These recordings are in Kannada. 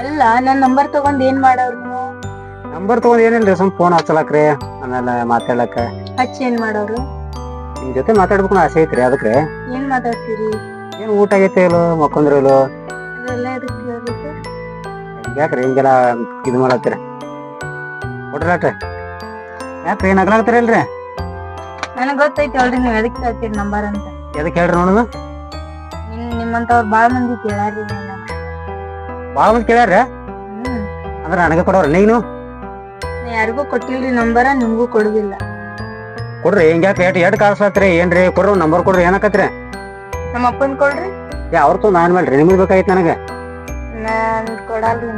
ಅಲ್ಲ ನನ್ನ ನಂಬರ್ ತಗೊಂಡ್ ಏನ್ ಮಾಡೋರು ನೀವು? ನಂಬರ್ ತಗೊಂಡ್ ಏನಿಲ್ರಿ ಸುಮ್ ಫೋನ್ ಹಚ್ಚಲಕ್ರಿ ಆಮೇಲೆ ಮಾತಾಡಕ ಹಚ್ಚಿ ಏನ್ ಮಾಡೋರು? ನಿಮ್ ಜೊತೆ ಮಾತಾಡ್ಬೇಕು ಅನ್ನೋ ಆಸೆ ಐತ್ರಿ ಅದಕ್ರಿ. ಏನ್ ಮಾತಾಡ್ತೀರಿ? ಏನ್ ಊಟ ಆಗೈತೆ ಇಲ್ಲೋ ಮಕ್ಕೊಂದ್ರ ಇಲ್ಲೋ ಅದೆಲ್ಲ ಎದಕ್ ಕೇಳ್ಬೇಕು ಯಾಕ್ರಿ ಹಿಂಗೆಲ್ಲ ಇದು ಮಾಡತ್ತೀರಿ. ಕೊಡ್ರಾಟ್ರಿ ಯಾಕ್ರಿ ಏನ್ ಅಗ್ಲಾಗ್ತೀರಲ್ರಿ ನನಗ್ ಗೊತ್ತೈತಿ ಅಲ್ರಿ ನೀವ್ ಎದಕ್ ಕೇಳ್ತೀರಿ ನಂಬರ್ ಅಂತ. ಎದಕ್ ಹೇಳ್ರಿ ನೋಡುದು? ನಿಮ್ ನಿಮ್ಮಂತವ್ರ ಬಾಳ ಮಂದಿ ಕೇಳಾರಿ ನನ್ನ ಬಾಳ ಮಂದಿ ಕೇಳ್ಯಾರ ಅಂದ್ರೆ ನನಗೆ ಕೊಡೋರ ನೀನು ನಾ ಯಾರಿಗೂ ಕೊಟ್ಟಿಲ್ರಿ ನಂಬರ ನಿಮ್ಗೂ ಕೊಡುದಿಲ್ಲ. ಕೊಡ್ರಿ ಹಿಂಗ್ಯಾಕ ಎಟ್ ಎಟ್ ಕಾಸ್ಲತ್ರಿ? ಏನ್ರಿ? ಕೊಡ್ರಿ ನಂಬರ್ ಕೊಡ್ರಿ ಏನಕತ್ರಿ? ನಮ್ಮ ಅಪ್ಪನ್ ಕೊಡ್ರಿ. ಏ ಅವ್ರತು ನಾನ್ ಮೇಲ್ರಿ ನಿಮ್ಗೆ ಬೇಕಾಗಿತ್ತು ನನಗೆ. ನಾನ್ ಕೊಡಲ್ರಿ.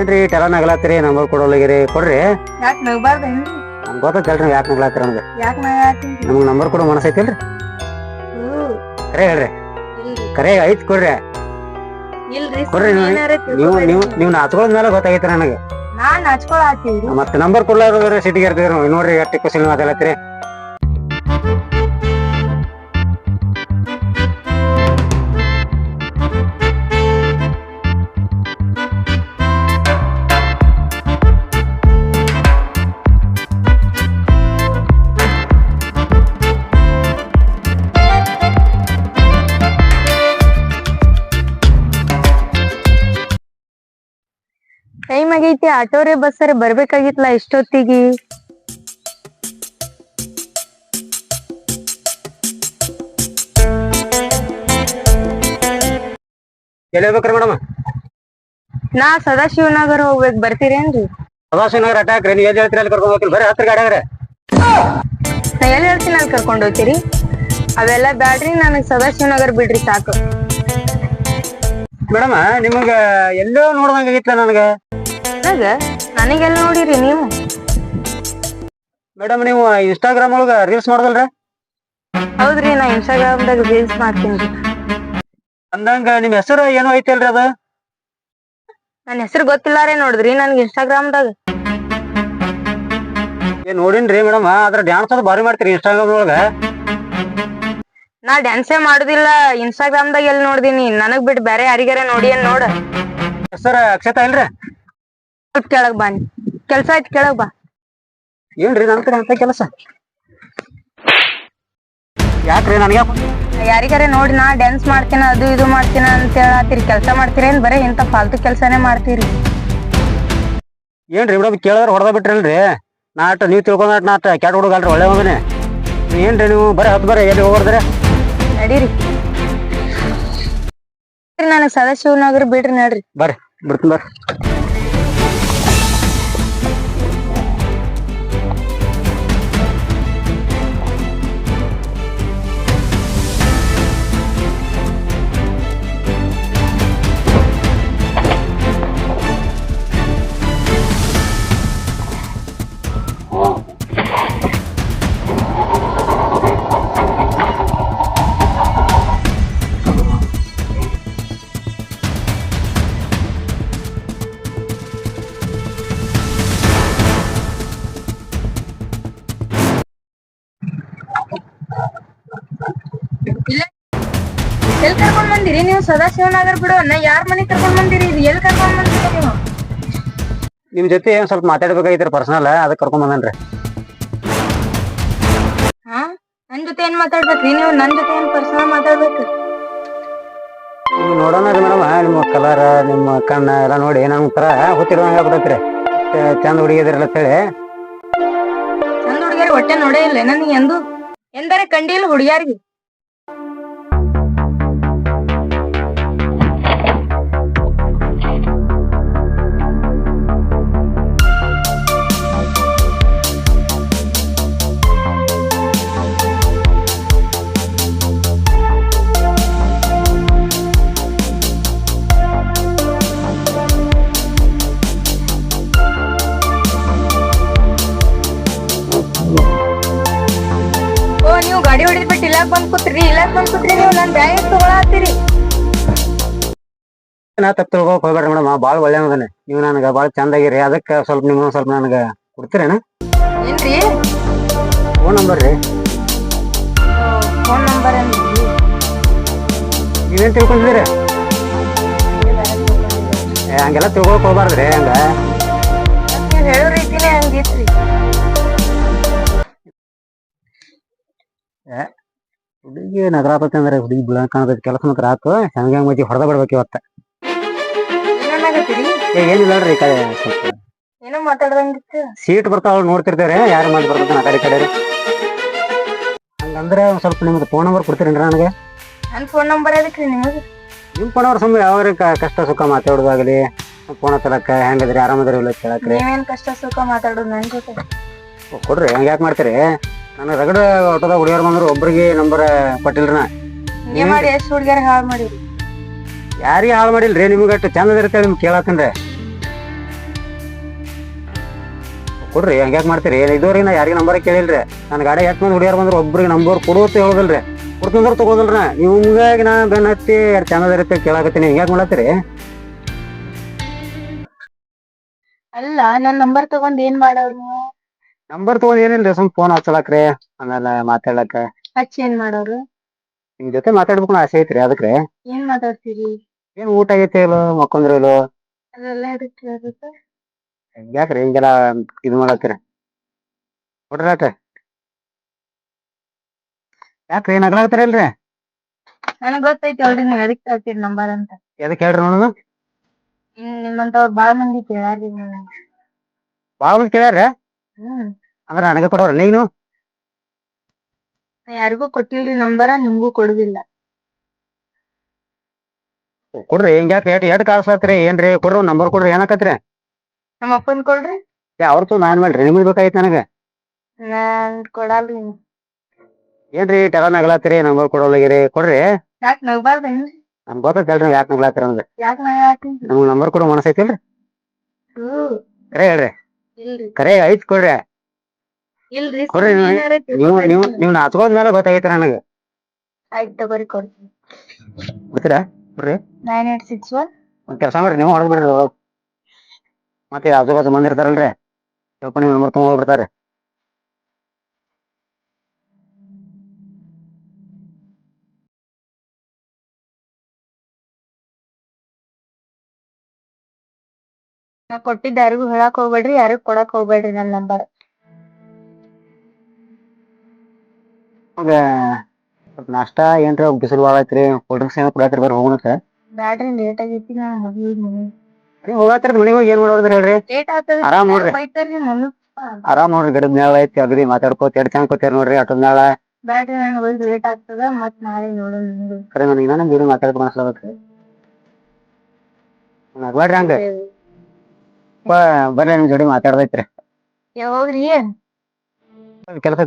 ಏನ್ರಿ ಟೆಲ ನಗಲಾತ್ರಿ ನಂಬರ್ ಕೊಡೋಲ್ಗಿರಿ ಕೊಡ್ರಿ. ಯಾಕ್ ನಮ್ಗೆ ಗೊತ್ತೈತಲ್ರಿ ಯಾಕೆ ನಗಲಾತ್ರಿ ನಮ್ಗೆ. ಯಾಕ್ ನಮ್ಗೆ ನಂಬರ್ ಕೊಡೋ ಮನಸ್ಸೈತಿಲ್ರಿ ಕರೆ ಹೇಳ್ರಿ. ಕರೆ ಐತ್ ಕೊಡ್ರಿ. ಇಲ್ರಿ ನೀವು- ನೀವು ಮೇಲೆ ಗೊತ್ತಾಗೈತಿ ನನಗೆ. ನಾನ್ ಹಚ್ಕೊಳ ಮತ್ತೆ ನಂಬರ್ ಕೊಡ್ಲಾರ ಸಿಟಿಗೆ ಇರ್ತಿದ್ರು ನಾವು ನೋಡ್ರಿ ಎಷ್ಟು ಖುಷಿ ಮಾತಾಡತ್ರಿ ಆಗೈತಿ ಆಟೋರೆ ಬಸ್ಸರೆ ಬರ್ಬೇಕಾಗಿತ್ತಲ್ಲ ಇಷ್ಟೊತ್ತಿಗೆ? ಎಲ್ಲಿ ಹೋಗ್ಬೇಕ್ರಿ ಮೇಡಮ್? ನಾ ಸದಾಶಿವನಗರ್ ಹೋಗ್ಬೇಕು. ಬರ್ತೀರೇನ್ರಿ? ಸದಾಶಿವನಗರ ಅಟ್ಯಾಕ್ರಿ ನೀವು ಎಲ್ಲಿ ಹೇಳ್ತೀರಿ ಅಲ್ಲಿ ಕರ್ಕೊಂಡು ಹೋಗ್ತೀನಿ ಬರ್ರಿ ಹತ್ರ ಗಾಡಿ ನಾ ಎಲ್ಲಿ ಹೇಳ್ತೀನಿ ಅಲ್ಲಿ ಕರ್ಕೊಂಡು ಹೋಗ್ತೀರಿ? ಅವೆಲ್ಲ ಬ್ಯಾಡ್ರಿ ನನಗ್ ಸದಾಶಿವನಗರ್ ಬಿಡ್ರಿ ಸಾಕು. ಮೇಡಮ್ ನಿಮಗ ಎಲ್ಲೋ ನೋಡ್ದಂಗ ಆಗಿತ್ಲ ನನಗೆ? ನನಗ ನನಗೆಲ್ಲ ನೋಡಿರಿ ನೀವು. ಮೇಡಮ್ ನೀವು ಇನ್ಸ್ಟಾಗ್ರಾಮ್ ಒಳಗ ರೀಲ್ಸ್ ಮಾಡೋದಲ್ರ ಹೌದ್ರಿ ನಾ ಇನ್ಸ್ಟಾಗ್ರಾಮ್ದಾಗ ರೀಲ್ಸ್ ಮಾಡ್ತೀನಿ ಅಂದಂಗ ನಿಮ್ ಹೆಸರು ಏನೋ ಐತಲ್ರಿ ಅದ? ನನ್ನ ಹೆಸರು ಗೊತ್ತಿಲ್ಲಾರೆ ನೋಡಿದ್ರಿ ನನ್ಗೆ ಇನ್ಸ್ಟಾಗ್ರಾಮ್ದಾಗ ಏ ನೋಡಿನ್ರಿ ಮೇಡಮ್ ಅದ್ರ ಡ್ಯಾನ್ಸ್ ಅದು ಬಾರಿ ಮಾಡ್ತೀರಿ ಇನ್ಸ್ಟಾಗ್ರಾಮ್ ಒಳಗ. ನಾ ಡ್ಯಾನ್ಸೇ ಮಾಡುದಿಲ್ಲ ಇನ್ಸ್ಟಾಗ್ರಾಮ್ದಾಗ ಎಲ್ಲಿ ನೋಡ್ದಿನಿ? ನನಗ್ ಬಿಟ್ಟು ಬೇರೆ ಯಾರಿಗಾರ ನೋಡಿ ಏನ್ ನೋಡ. ಹೆಸರು ಅಕ್ಷತಾ ಇಲ್ರಿ? ಕೆಳಗ್ ಬಾ ಕೆಲ್ಸ ಆಯ್ತು ಕೆಳಗ್ ಬಾ. ಏನ್ರಿ ನನ್ ಕಡೆ ಅಂತ ಕೆಲಸ? ಯಾಕ್ರಿ ನನಗೆ ಯಾರಿಗಾರ ನೋಡಿ ನಾ ಡ್ಯಾನ್ಸ್ ಮಾಡ್ತೀನ ಅದು ಇದು ಮಾಡ್ತೀನ ಅಂತ ಹೇಳತ್ತೀರಿ ಕೆಲಸ ಮಾಡ್ತೀರೇನ್ ಬರೀ ಇಂತ ಫಾಲ್ತು ಕೆಲ್ಸನೇ ಮಾಡ್ತೀರಿ. ಏನ್ರಿ ಮೇಡಮ್ ಕೇಳಿದ್ರೆ ಹೊಡೆದ ಬಿಟ್ರಲ್ರಿ ನಾಟ ನೀವು ತಿಳ್ಕೊಂಡ ನಾಟ ಕೆಟ್ಟ ಹುಡುಗಲ್ರಿ ಒಳ್ಳೆ ಮಗನೇ. ಏನ್ರಿ ನೀವು ಬರೀ ಹತ್ತು ಬರೀ ಎಲ್ಲಿ ಹೋಗ್ಬಾರ್ದ್ರಿ ನಡೀರಿ. ನನಗೆ ಸದಾಶಿವನಾಗ್ರಿ ಬಿಡ್ರಿ ನಡ್ರಿ. ಬರ್ರಿ ಬಿಡ್ತೀನಿ ಬರ್ರಿ. ಎಲ್ ಕರ್ಕೊಂಡ್ ಬಂದಿರಿ ನೀವು ಸದಾಶಿವನಗರ್ ಬಿಡು ನಾ ಯಾರ್ ಮನೆ ಕರ್ಕೊಂಡ್ ಬಂದಿರಿ? ಇದು ಎಲ್ ಕರ್ಕೊಂಡ್ ಬಂದಿರಿ ನೀವು? ನಿಮ್ ಜೊತೆ ಏನ್ ಸ್ವಲ್ಪ ಮಾತಾಡ್ಬೇಕಾಗಿತ್ರಿ ಪರ್ಸನಲ್ ಅದಕ್ಕೆ ಕರ್ಕೊಂಡ್ ಬಂದನ್ರಿ. ಹಾ? ನನ್ ಜೊತೆ ಏನ್ ಮಾತಾಡ್ಬೇಕ್ರಿ? ನೀವು ನನ್ ಜೊತೆ ಏನ್ ಪರ್ಸನಲ್ ಮಾತಾಡ್ಬೇಕು ನೀವು ನೋಡೋಣ ಮೇಡಮ್ ನಿಮ್ಮ ಕಲರ್ ನಿಮ್ಮ ಕಣ್ಣ ಎಲ್ಲ ನೋಡಿ ನಮ್ ತರ ಗೊತ್ತಿರೋಂಗ ಬಿಡತ್ರಿ ಚಂದ ಹುಡುಗಿದಿರಲ್ಲ ಅಂತೇಳಿ ಚಂದ ಹುಡುಗಿಯರ್ ಹೊಟ್ಟೆ ನೋಡೇ ಇಲ್ಲ ನನಗೆ ಎಂದು? ಎಂದರೆ ಕಂಡಿಲ್ಲ ಹುಡುಗಿಯಾರಿಗೆ. ಇಲ್ಲಾಕ್ ಬಂದ್ ಕೂತ್ರಿ ಇಲ್ಲಾಕ್ ಬಂದ್ ಕೂತ್ರಿ ನೀವು ನನ್ ಬ್ಯಾಗ್ ತಗೊಳತ್ತೀರಿ. ನಾ ತಪ್ಪ ತಿಳ್ಕೊಕ್ ಹೋಗ್ಬೇಡ್ರಿ ಮೇಡಮ್ ಭಾಳ ಒಳ್ಳೆ ಅದನ್ನ ನೀವು ನನಗೆ ಭಾಳ ಚಂದಾಗಿರಿ ಅದಕ್ಕೆ ಸ್ವಲ್ಪ ನಿಮ್ಮ ಸ್ವಲ್ಪ ನನಗೆ ಕೊಡ್ತೀರೇನ? ಏನ್ರಿ? ಫೋನ್ ನಂಬರ್ ರೀ. ಫೋನ್ ನಂಬರ್ ನೀವೇನ್ ತಿಳ್ಕೊಂಡಿದ್ದೀರಿ? ಏ, ಹಂಗೆಲ್ಲ ತಿಳ್ಕೊಕ್ ಹೋಗ್ಬಾರ್ದ್ರಿ ಹಂಗ? ನೀವ್ ಹೇಳೋ ರೀತಿನೇ ಹಂಗಿತ್ರಿ. ಹುಡುಗಿ ನಗರಾಪತಿ ಅಂದ್ರೆ ಹುಡುಗಿ ಬೀಳ ಕಾಣತೈತಿ ಕೆಲಸ ಮಾತ್ರ ಆತು. ಹೆಂಗ ಮಜ್ಜಿ ಹೊಡೆದ ಬಿಡ್ಬೇಕು ಇವತ್ತ. ಏ ಏನಿಲ್ಲ ನೋಡ್ರಿ ಈ ಕಡೆ ಸ್ವಲ್ಪ. ಏನೋ ಮಾತಾಡ್ದಂಗಿತ್ತು. ಸೀಟ್ ಬರ್ತಾವ ನೋಡ್ತಿರ್ತೇವ್ರಿ ಯಾರು ಮಾಡಿ ಬರ್ಬೇಕು ನಾ ಕಡೆ ಈ ಕಡೆ ರೀ ಹಂಗಂದ್ರೆ ಒಂದ್ ಸ್ವಲ್ಪ ನಿಮ್ಗೆ ಫೋನ್ ನಂಬರ್ ಕೊಡ್ತೀರೇನ್ರಿ ನನಗೆ? ನನ್ ಫೋನ್ ನಂಬರ್ ಅದಕ್ಕೆ ನಿಮಗ್ ನಿಮ್ ಫೋನ್ ನಂಬರ್ ಸುಮ್ಮನೆ ಯಾವ್ರಿ ಕ- ಕಷ್ಟ ಸುಖ ಮಾತಾಡೋದಾಗಲಿ ಫೋನ್ ಹತ್ತಲಕ್ಕ ಹೆಂಗದ್ರಿ ಆರಾಮದ್ರಿ ಇಲ್ಲ ಕೇಳಕ್ರಿ. ನೀವೇನ್ ಕಷ್ಟ ಸುಖ ಮಾತಾಡೋದು ನನ್ ಜೊತೆ? ಓ, ಕೊಡ್ರಿ ಹಂಗ ಯಾಕೆ ಮಾಡ್ತೀರಿ? ನಾನು ರಗಡ ಆಟೋದಾಗ ಹುಡುಗಿಯರ್ ಬಂದ್ರು ಒಬ್ಬರಿಗೆ ನಂಬರ್ ಕೊಟ್ಟಿಲ್ರಿ ನಾ. ಮಾಡಿ ಎಷ್ಟ್ ಹುಡ್ಗ್ಯಾರ ಹಾಳ್ ಮಾಡಿ ಯಾರಿಗೆ ಹಾಳು ಮಾಡಿಲ್ರಿ ನಿಮ್ಗೆ ಅಷ್ಟು ಚಂದ ಇರುತ್ತೆ ನಿಮ್ಗೆ ಕೇಳತ್ತಂದ್ರೆ ಕೊಡ್ರಿ ಹಂಗ್ಯಾಕ್ ಮಾಡ್ತೀರಿ? ಇದುವರೆಗೆ ನಾ ಯಾರಿಗೆ ನಂಬರ್ ಕೇಳಿಲ್ರಿ. ನನ್ನ ಗಾಡಿ ಎಷ್ಟು ಮಂದಿ ಹುಡುಗಿಯರ್ ಬಂದ್ರು ಒಬ್ರಿಗೆ ನಂಬರ್ ಕೊಡು ಅಂತ ಹೇಳೋದಿಲ್ರಿ ಕೊಡ್ತಂದ್ರೆ ತಗೋದಿಲ್ರಿ ನಿಮ್ಗಾಗಿ ನಾ ಬೆನ್ನ ಹತ್ತಿ ಎರಡು ಚಂದ ಇರುತ್ತೆ ಕೇಳಾಕತ್ತೀನಿ. ಹಿಂಗ್ಯಾಕ್ ಮಾಡತ್ತೀರಿ ಅಲ್ಲ ನನ್ನ ನಂಬರ್ ತಗೊಂಡ್ ಏನ್ ಮಾಡೋರು? ನಂಬರ್ ತಗೊಂಡ್ ಏನಿಲ್ರಿ ಸುಮ್ ಫೋನ್ ಹಚ್ಚಲಕ್ರಿ ಆಮೇಲೆ ಮಾತಾಡಕ ಹಚ್ಚಿ ಏನ್ ಮಾಡೋರು ನಿಮ್ ಜೊತೆ ಮಾತಾಡ್ಬೇಕು ಅನ್ನೋ ಆಸೆ ಐತ್ರಿ ಅದಕ್ಕೆ ಏನ್ ಮಾತಾಡ್ತೀರಿ? ಏನ್ ಊಟ ಆಗೈತೆ ಇಲ್ಲೋ ಮಕ್ಕೊಂದ್ರಿ ಇಲ್ಲೋ ಅದೆಲ್ಲ ಕೇಳ್ಬೇಕು? ಯಾಕ್ರಿ ಹಿಂಗೆಲ್ಲ ಇದು ಮಾಡತ್ತೀರ? ಕೊಡ್ರಿ ಆಟ ಯಾಕ್ರಿ ನಗ್ಲಾಗ್ತಾರಲ್ರಿ ನನಗ್ ಗೊತ್ತೈತಿ ಅಲ್ರಿ ನೀವ್ ಎದಕ್ ಕೇಳ್ತೀರಿ ನಂಬರ್ ಅಂತ. ಎದಕ್ ಹೇಳ್ರಿ ನೋಡೋಣ ನಿಮ್ಮಂತವ್ರು ನಿಮ್ಮಂತವ್ರ ಬಾಳ ಮಂದಿ ಕೇಳಾರಿ ಬಾಳ ಮಂದಿ ಕೇಳ್ಯಾರ ಹ್ಮ್. ಅಂದ್ರ ನನಗೆ ಕೊಡೋರ. ನೀನು? ನಾ ಯಾರಿಗೂ ಕೊಟ್ಟಿಲ್ರಿ ನಂಬರ ನಿಮ್ಗೂ ಕೊಡುದಿಲ್ಲ. ಕೊಡ್ರಿ ಹಿಂಗ್ಯಾಕ ಎಟ್ ಎಟ್ ಕಾಸ್ಲಾತ್ರಿ ಏನ್ರಿ? ಕೊಡ್ರಿ ಒಂದ್ ನಂಬರ್ ಕೊಡ್ರಿ. ಏನಾಕತ್ರಿ? ನಮ್ಮ ಅಪ್ಪನ್ ಕೊಡ್ರಿ. ಏ ಅವ್ರತು ನಾನ್ ಮಾಡ್ರಿ. ನಿಮ್ಗೆ ಬೇಕಾಯ್ತು ನನಗೆ. ನಾನ್ ಕೊಡಲ್ರಿ. ಏನ್ರಿ ಟೆಲ ನಗಲಾತ್ರಿ ನಂಬರ್ ಕೊಡೋಲಾಗಿರಿ ಕೊಡ್ರಿ. ಯಾಕ್ ನಗ್ಬಾರ್ದೇನ್ರಿ ನಮ್ಗೆ ಗೊತ್ತೈತಲ್ರಿ ಯಾಕೆ ನಗ್ಲಾತ್ರಿ ಅಂದ್ರೆ ಯಾಕ್ ನಾ ಯಾಕಿನ್ರಿ ನಮ್ಗೆ ನಂಬರ್ ಕೊಡೋ ಮನಸ್ಸೈತಿಲ್ರಿ ಹ್ಮ್. ಕರೆ ಹೇಳ್ರಿ. ಇಲ್ರಿ ಕರೆ ಐತ್ ಕೊಡ್ರಿ. ಇಲ್ರಿ ಕೊಡ್ರಿ ನೀವು- ಏನಾರ ನೀವು ನೀವು ತಿಳ್ಕೊಬೇಡ್ರಿ. ನೀವು ನಾಚ್ಕೋದ್ ಮೇಲೆ ಗೊತ್ತಾಗೈತ್ರಿ ನನಗೆ. ಆಯ್ತ್ ತಗೋರಿ ಕೊಡ್ತೀನಿ ಗೊತ್ತೀರಾ? Nine eight six one. ಒಂದ್ ಕೆಲಸ ಮಾಡ್ರಿ ನೀವು ಹೊಡೆದ್ ಬಿಡ್ರಿ. ಮತ್ತೆ ಆಜು ಬಾಜು ಮಂದಿ ಇರ್ತಾರಲ್ರಿ. ಸ್ವಲ್ಪ ನಿಮ್ಮ ನಂಬರ್ ತಗೊಂಡ್ ಹೋಗ್ಬಿಡ್ತಾರೆ. ನಾ ಕೊಟ್ಟಿದ್ದ ಯಾರಿಗೂ ಹೇಳಕ್ ಹೋಗ್ಬೇಡ್ರಿ ಯಾರಿಗೂ ಕೊಡಕ್ ಹೋಗ್ಬೇಡ್ರಿ ನನ್ ನಂಬರ್ ಸ್ವಲ್ಪ ನಾಷ್ಟ ಏನ್ರ ಬಿಸಿಲು ಭಾಳ ಐತ್ರಿ ಕೋಲ್ಡ್ ಡ್ರಿಂಕ್ಸ್ ಏನೋ ಕುಡಿಯತ್ರಿ ಬರ್ರಿ ಹೋಗೋಣ ಬ್ಯಾಡ್ರಿ ಲೇಟ್ ಆಗೈತಿ ನಾ ನೀವು ಮನೆಗೆ ಹೋಗಿ ಏನ್ ಮಾಡೋದ್ರಿ ಹೇಳ್ರಿ? ಲೇಟ್ ಆಗ್ತದ ಆರಾಮ್ ನೋಡ್ರಿ. ಬೈತಾರ್ರಿ ನಾನು ಆರಾಮ್ ನೋಡ್ರಿ ಗಿಡದ ಮ್ಯಾಳ ಐತಿ ಅಗದಿ ಮಾತಾಡ್ಕೋತ ಎಡ್ ಚಂದ ಕೂತೀರಿ ನೋಡ್ರಿ ಆಟೋದ ಬ್ಯಾಡ್ರಿ ನಾನು ಹೋಗಿ ಲೇಟ್ ಆಗ್ತದ ಮತ್ ನಾಳೆ ನೋಡೋಣ. ಕರೆ ನನಗೆ ನಗ್ಬೇಡ್ರಿ ಹಂಗ. ಬರ್ರಿ ನಿಮ್ ಜೋಡಿ ಮಾತಾಡ್ದೈತ್ರಿ ಯಾವಾಗ್ರಿ ಕೆಲಸ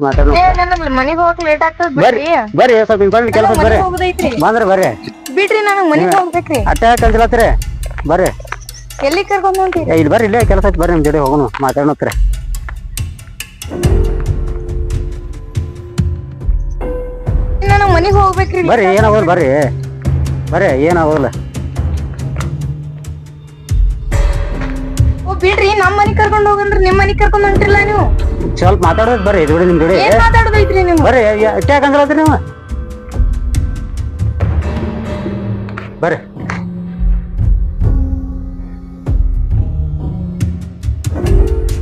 ಮನಿಗ್ ಹೋಗಕ್ ಲೇಟ್ ಆಗ್ತದ ಬರ್ರಿ. ಬರ್ರಿ. ಸ್ವಲ್ಪ ಹಿಂಗ್ ಬರ್ರಿ ಕೆಲಸ ಬರ್ರಿ. ಬಂದ್ರ ಹೋಗುದೈತ್ರಿ ಬಂದ್ರಿ ಬರ್ರಿ. ಬಿಡ್ರಿ ನನಗ್ ಮನಿಗ್ ಹೋಗ್ಬೇಕ್ರಿ. ಅಟ್ಟ ಕಂತಿಲತ್ರಿ ಬರ್ರಿ. ಎಲ್ಲಿ ಕರ್ಕೊಂಡ್ ಏ, ಇಲ್ಲಿ ಬರ್ರಿ ಇಲ್ಲೇ ಕೆಲಸ ಐತಿ ಬರ್ರಿ ನಿಮ್ ಜೋಡಿ ಹೋಗೋಣ ಮಾತಾಡೋತ್ರಿ ನನಗ್ ಮನಿಗ್ ಹೋಗ್ಬೇಕ್ರಿ ಬರ್ರಿ ಏನಾಗೋಲ್ಲ ಬರ್ರಿ. ಬರ್ರಿ. ಏನಾಗೋಲ್ಲ ಬಿಡ್ರಿ ನಮ್ ಮನಿ ಕರ್ಕೊಂಡ್ ಹೋಗಂದ್ರ ನಿಮ್ ಮನಿ ಕರ್ಕೊಂಡ್ ಹೊಂಟಿಲ್ಲ ನೀವು. ಸ್ವಲ್ಪ ಮಾತಾಡೋದ್ ಬರ್ರಿ ಜೋಡಿ ನಿಮ್ ಜೋಡಿ. ಏನ್ ಮಾತಾಡೋದೈತ್ರಿ ನೀವು? ಬರ್ರಿ ಅಟ್ಟ ಅದ್ರಿ ನೀವು. ಬರ್ರಿ.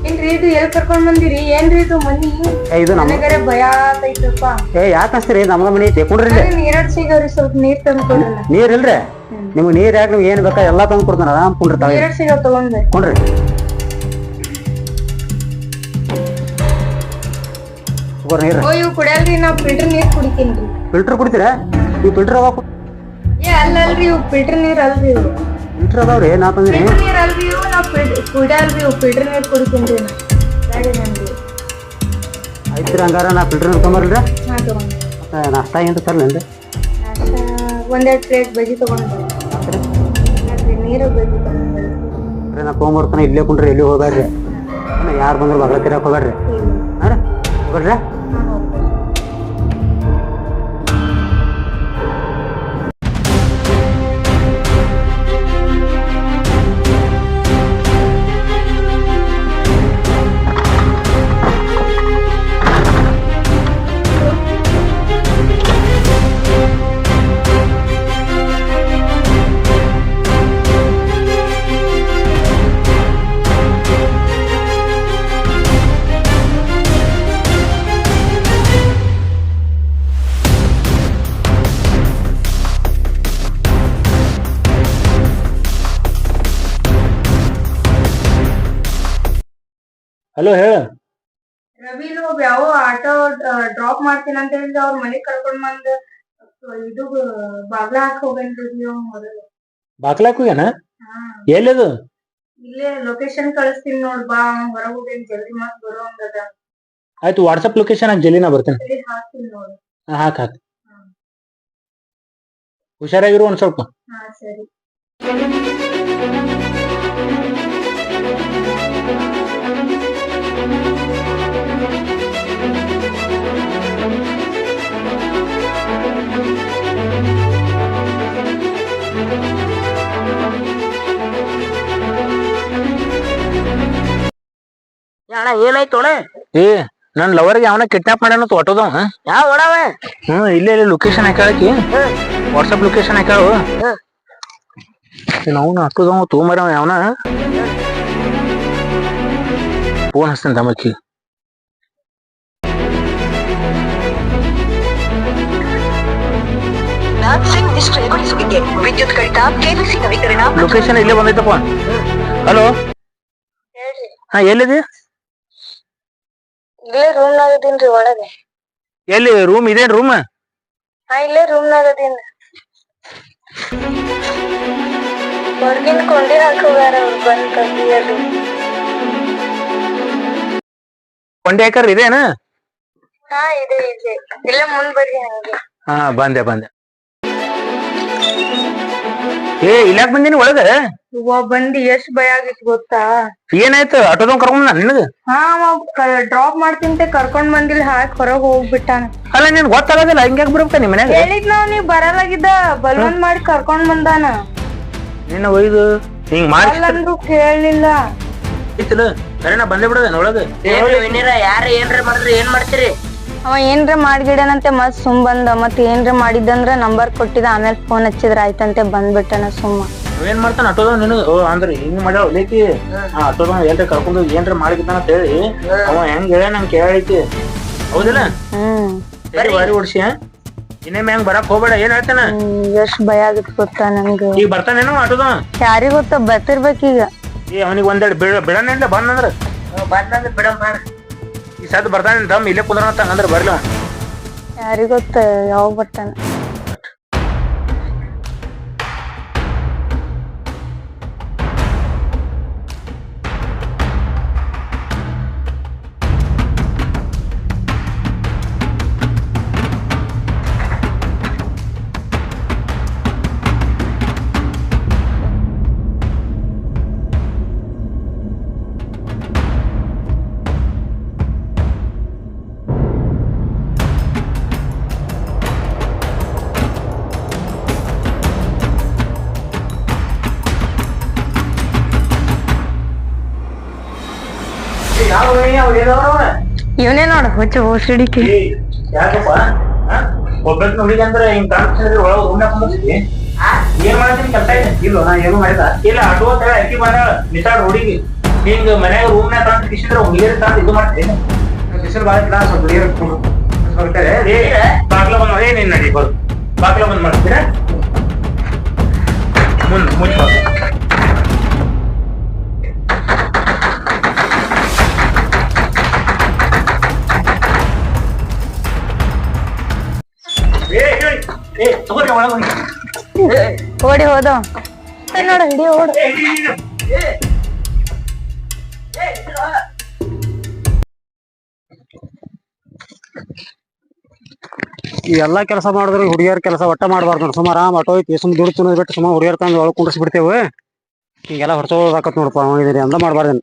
ಏನ್ರಿ ಇದು ಎಲ್ ಕರ್ಕೊಂಡ್ ಬಂದಿರಿ? ಏನ್ರಿ ಇದು ಮನಿ? ಏ, ಇದು ನಮ್ಮ ನನಗರೆ ಭಯ ಆತೈತಪ್ಪ. ಏ ಯಾಕೆ ನಮ್ಗ ನಮ್ದ ಮನಿ ಐತಿ ಕುಂಡ್ರಿ ಇಲ್ಲಿ. ನನಗ್ ನೀರಡ್ ಸಿಗವ್ರಿ ಸ್ವಲ್ಪ ನೀರ್ ತಂದ್ಕೊಂಡ್ರಿ ನೀರ್ ಇಲ್ರಿ? ನಿಮ್ಗೆ ನೀರ್ ಯಾಕೆ ನಿಮ್ಗೆ ಏನ್ ಬೇಕಾ ಎಲ್ಲಾ ತಂದು ಕೊಡ್ತಾನ ಆರಾಮ್ ಕುಂಡಿರ್ತಾವೆ ನೀರಡ್ ಸಿಗವ್ ತಗೊಂಡ್ ಕುಂಡ್ರಿ ತಗೋರಿ ನೀರು. ಓ ಇವ್ ಕುಡಿಯಲ್ರಿ ನಾವು ಫಿಲ್ಟರ್ ನೀರು ಕುಡಿತೀನಿ ಫಿಲ್ಟರ್ ಕುಡಿತೀರಾ? ಈ ಫಿಲ್ಟರ್ ಅವ ಏ ಅಲ್ಲಲ್ರಿ ಇವು ಫಿಲ್ಟರ್ ನೀರು ಅಲ್ರಿ ಇವು. ಫಿಲ್ಟರ್ ಅದಾವ್ರಿ ನಾ ತಂದಿನಿ ಫಿಲ್ಟರ್ ನೀರು ಅಲ್ರಿ ಇವು ನಾವ್ ಕುಡಿಯಲ್ರಿ ಇವು ಫಿಲ್ಟರ್ ನೀರು ಕುಡಿತೀನಿ ರೀ. ಐತ್ರಿ ಹಂಗಾರ ನಾ ಫಿಲ್ಟರ್ ತಗೊಂಡ್ ಮತ್ತೆ ನಾಷ್ಟ ಏನು ತರ್ಲೇನ್ರಿ? ಒಂದೆರಡ್ ಪ್ಲೇಟ್ ಬಜ್ಜಿ ತಗೊಂಡ್ ನಾ ತೊಗೊಂಬರ್ತಾನೆ ಇಲ್ಲೇ ಕುಂಡ್ರಿ ಎಲ್ಲಿ ಹೋಗ್ಬೇಡ್ರಿ ಯಾರು ಬಂದ್ರು ಬಗ್ಲ ತಿರಕ್ ಹೋಗ್ಬೇಡ್ರಿ ಹಾಂ? ಹೋಗ್ಬೇಡ್ರಿ ಹಲೋ ಹೇಳ. ರವಿಲು ಯಾವ ಆಟೋ ಡ್ರಾಪ್ ಮಾಡ್ತೀನಿ ಅಂತ ಹೇಳಿದ್ರೆ ಅವ್ರ ಮನೆಗ್ ಕರ್ಕೊಂಡ್ ಬಂದ್ ಇದು ಬಾಗ್ಲ ಹಾಕ್ ಹೋಗೇನ್ರಿ ಮೊದಲು. ಬಾಕ್ಲಾಕ್ ಹೋಗ್ಯಾನ? ಎಲ್ಲದು? ಇಲ್ಲೇ ಲೊಕೇಶನ್ ಕಳಿಸ್ತೀನಿ ನೋಡ್ ಬಾ ಅವ್ನ್ ಹೊರಗ್ ಜಲ್ದಿ ಮತ್ ಬರೋ ಹಂಗದ ಆಯ್ತು ವಾಟ್ಸಪ್ ಲೊಕೇಶನ್ ಹಾಕಿ ಜಲ್ದಿ ನಾ ಬರ್ತೇನೆ ಹಾಕ್ತೀನಿ ನೋಡು. ಹಾಕ್ ಹಾಕ್. ಹುಷಾರಾಗಿರು ಒಂದ್ ಸ್ವಲ್ಪ. ಹಾ ಸರಿ. ಅಣ್ಣ ಏನಾಯ್ತು ಅಣ್ಣ ಏ ನನ್ ಲವರ್ಗೆ ಅವನ ಕಿಡ್ನಾಪ್ ಮಾಡ್ಯಾನ ಆಟೋದವ ಯಾವ ಒಡವ ಹ್ಮ್ ಇಲ್ಲೇ ಇಲ್ಲಿ ಲೊಕೇಶನ್ ಹಾಕಿ ವಾಟ್ಸಪ್ ಲೊಕೇಶನ್ ಹಾಕ್ಯಾಳು. ಅವನು ಆಟೋದವ ತೊಗೊಂಬರ ಅವನ ಫೋನ್ ಹಚ್ತೇನೆ ತಮ್ಮಕ್ಕಿ. ವಿದ್ಯುತ್ ಕಡಿತ ಕೆಬಿಸಿ ನವೀಕರಣ. ಲೊಕೇಶನ್ ಇಲ್ಲೇ ಬಂದೈತಪ್ಪ. ಹಲೋ ಹಾ ಎಲ್ಲಿದೆ? ಇಲ್ಲೇ ರೂಮ್ ನಾಗ ಅದೀನ್ರಿ ಒಳಗೆ. ಎಲ್ಲಿ ರೂಮ್ ಇದೇನ್ ರೂಮ್ ಹಾ ಇಲ್ಲೇ ರೂಮ್ ನಾಗ ಅದೀನ್ ಹೊರಗಿನ ಕೊಂಡಿ ಹಾಕಿ ಹೋಗ್ಯಾರ ಅವ್ರು ಬಂದ್ ಕೊಂಡಿ ಹಾಕರ್ ಇದೇನ? ಹಾ ಇದೆ ಇದೆ. ಇಲ್ಲ ಮುಂದ್ ಬರ್ರಿ ಹಂಗೆ. ಹಾ ಬಂದೆ ಬಂದೆ. ಏ ಇಲ್ಲಾಕ್ ಬಂದಿನಿ ಒಳಗ? ಬಂದಿ ಎಷ್ಟ್ ಭಯ ಆಗಿತ್ತು ಗೊತ್ತಾ? ಏನಾಯ್ತು? ಆಟೋದವ್ ಕರ್ಕೊಂಡ್ ನಿನಗ? ಹಾ ಡ್ರಾಪ್ ಮಾಡ್ತೀನಿ ಕರ್ಕೊಂಡ್ ಬಂದಿಲ್ಲ ಹಾಕಿ ಹೊರಗ್ ಹೋಗ್ಬಿಟ್ಟಾನ. ಅಲ್ಲ ನಿನ್ ಗೊತ್ತಾಗೋದಿಲ್ಲ ಹಿಂಗ್ಯಾಕ್ ಬರ್ಬೇಕ ನಿಮ್ ಮನ್ಯಾಗ? ಹೇಳಿದ್ ನಾವ್ ನೀವ್ ಬರಲಾಗಿದ್ದ ಬಲವಂತ್ ಮಾಡಿ ಕರ್ಕೊಂಡ್ ಬಂದಾನ. ನಿನ್ನ ಒಯ್ದು ಹಿಂಗ್ ಮಾಡಿ ಅಲ್ಲಂದ್ರು ಕೇಳಲಿಲ್ಲ. ಸರಿನಾ ಬಂದೇ ಬಿಡೋದೇನ ಒಳಗ? ಏನ್ರಿ ಯಾರ ಏನ್ರ ಮಾಡಿದ್ರೆ ಏನ್ ಮಾಡ್ತೀರಿ? ಅವ ಏನ್ರ ಮಾಡ್ಗಿಡನಂತೆ ಮತ್ ಸುಮ್ ಬಂದ ಮತ್ ಏನ್ರ ಮಾಡಿದ್ದಂದ್ರ ನಂಬರ್ ಕೊಟ್ಟಿದ ಆಮೇಲೆ ಫೋನ್ ಹಚ್ಚಿದ್ರ ಆಯ್ತಂತೆ ಬಂದ್ಬಿಟ್ಟನ ಸುಮ್ಮ. ಏನ್ ಮಾಡ್ತಾನ? ಅಟೋದ ನೀನು? ಓ ಅಂದ್ರ ಹಿಂಗ್ ಮಾಡ್ಯಾಳ ಲೇಕಿ. ಆ ಆಟೋದವ್ ಎಲ್ರ ಕರ್ಕೊಂಡು ಏನ್ರ ಮಾಡಿದ್ದಾನ ಅಂತ ಹೇಳಿ ಅವ ಹೆಂಗ್ ಹೇಳ ನಂಗೆ ಕೇಳೈತಿ ಹೌದಿಲ್ಲ? ಹ್ಮ್. ಸರಿ ಬಾರಿ ಓಡಿಸಿ ಇನ್ನೇಮ್ ಹೆಂಗ್ ಬರಕ್ ಹೋಗ್ಬೇಡ ಏನ್ ಹೇಳ್ತಾನ? ಹ್ಮ್, ಎಷ್ಟ್ ಭಯ ಆಗತ್ ಗೊತ್ತಾ ನಂಗ. ಈಗ ಬರ್ತಾನೇನೋ ಅಟೋದ ಯಾರಿಗ್ ಗೊತ್ತ ಬರ್ತಿರ್ಬೇಕೀಗ ಏ ಅವನಿಗೆ ಒಂದೆರಡು ಬಿಡ ಬಿಡಣ್ಣ ಬಂದಂದ್ರ ಬಂದಂದ್ರೆ ಬಿಡಮ್ಮ ಈ ಸದ್ ಬರ್ತಾನೆ ದಮ್ ಇಲ್ಲೇ ಕುಂದ್ರನಂತ ಅಂದ್ರೆ ಬರ್ಲಿ? ಯಾರಿಗೊತ್ತ ಗೊತ್ತ ಯಾವಾಗ ಬರ್ತಾನ? ಇವನೇ ನೋಡ ಹೊಚ್ಚ ಓಸಿಡಿಕೆ ಏ, ಯಾಕಪ್ಪ? ಒಬ್ಬಕ್ಕೆ ಹುಡುಗಿ ಅಂದ್ರೆ ಹಿಂಗ್ ಕಾಣಿಸ್ತಿದ್ರೆ ಒಳಗೆ ರೂಮ್ನಾಗ ಆ? ಏನ್ ಮಾಡ್ತೀನಿ ಇದೆ? ಇಲ್ಲ ನಾ ಏನು ಮಾಡಿಲ್ಲ. ಇಲ್ಲ ಆಟೋ ತಳ ಅಕ್ಕಿ ಬಂದಾಳ ನಿಸಾಡ್ ಹುಡುಗಿ. ಹಿಂಗ ಮನ್ಯಾಗ ರೂಮ್ನಾಗ ತಂದು ಕಿಸಿದ್ರೆ ಹುಡುಗಿಯರ್ ತಂದು ಇದು ಮಾಡ್ತೀನಿ ಬಿಸಿಲು ಬಾಳ ಗಿಡ ಸ್ವಲ್ಪ ಹುಡುಗಿಯರ್ ಬರ್ತಾರೆ ಏ ಬಾಗ್ಲ ಬಂದ್ ಮಾಡಿ ನೀನ್ ನಡಿ ಬರು. ಬಾಗ್ಲ ಬಂದ್ ಮಾಡ್ತೀರಾ? ಮುಂದ್ ಮುಚ್ಚ ಓಡಿ ಹೋದ ನೋಡ ಹಿಡಿ ಓಡು ಏ, ಏ, ಏ, ಏ. ಈ ಎಲ್ಲಾ ಕೆಲಸ ಮಾಡಿದ್ರೆ ಹುಡುಗಿಯರ್ ಕೆಲಸ ಒಟ್ಟ ಮಾಡಬಾರ್ದು ನೋಡಿ. ಸುಮಾರು ಆರಾಮ್ ಆಟೋ ಐತಿ ಸುಮ್ ದುಡ್ಡು ತಿನ್ನೋದ್ ಬಿಟ್ಟು ಸುಮ್ಮ ಹುಡುಗಿಯರ್ ತಂದು ಒಳಗ್ ಕುಂಡ್ರಿಸಿ ಬಿಡ್ತೇವೆ ಹಿಂಗೆಲ್ಲ ಹೊರಸೋದಾಕತ್ ನೋಡಪ್ಪ ಅವ ಇದೀನಿ ಅಂದ ಮಾಡಬಾರ್ದೇನು.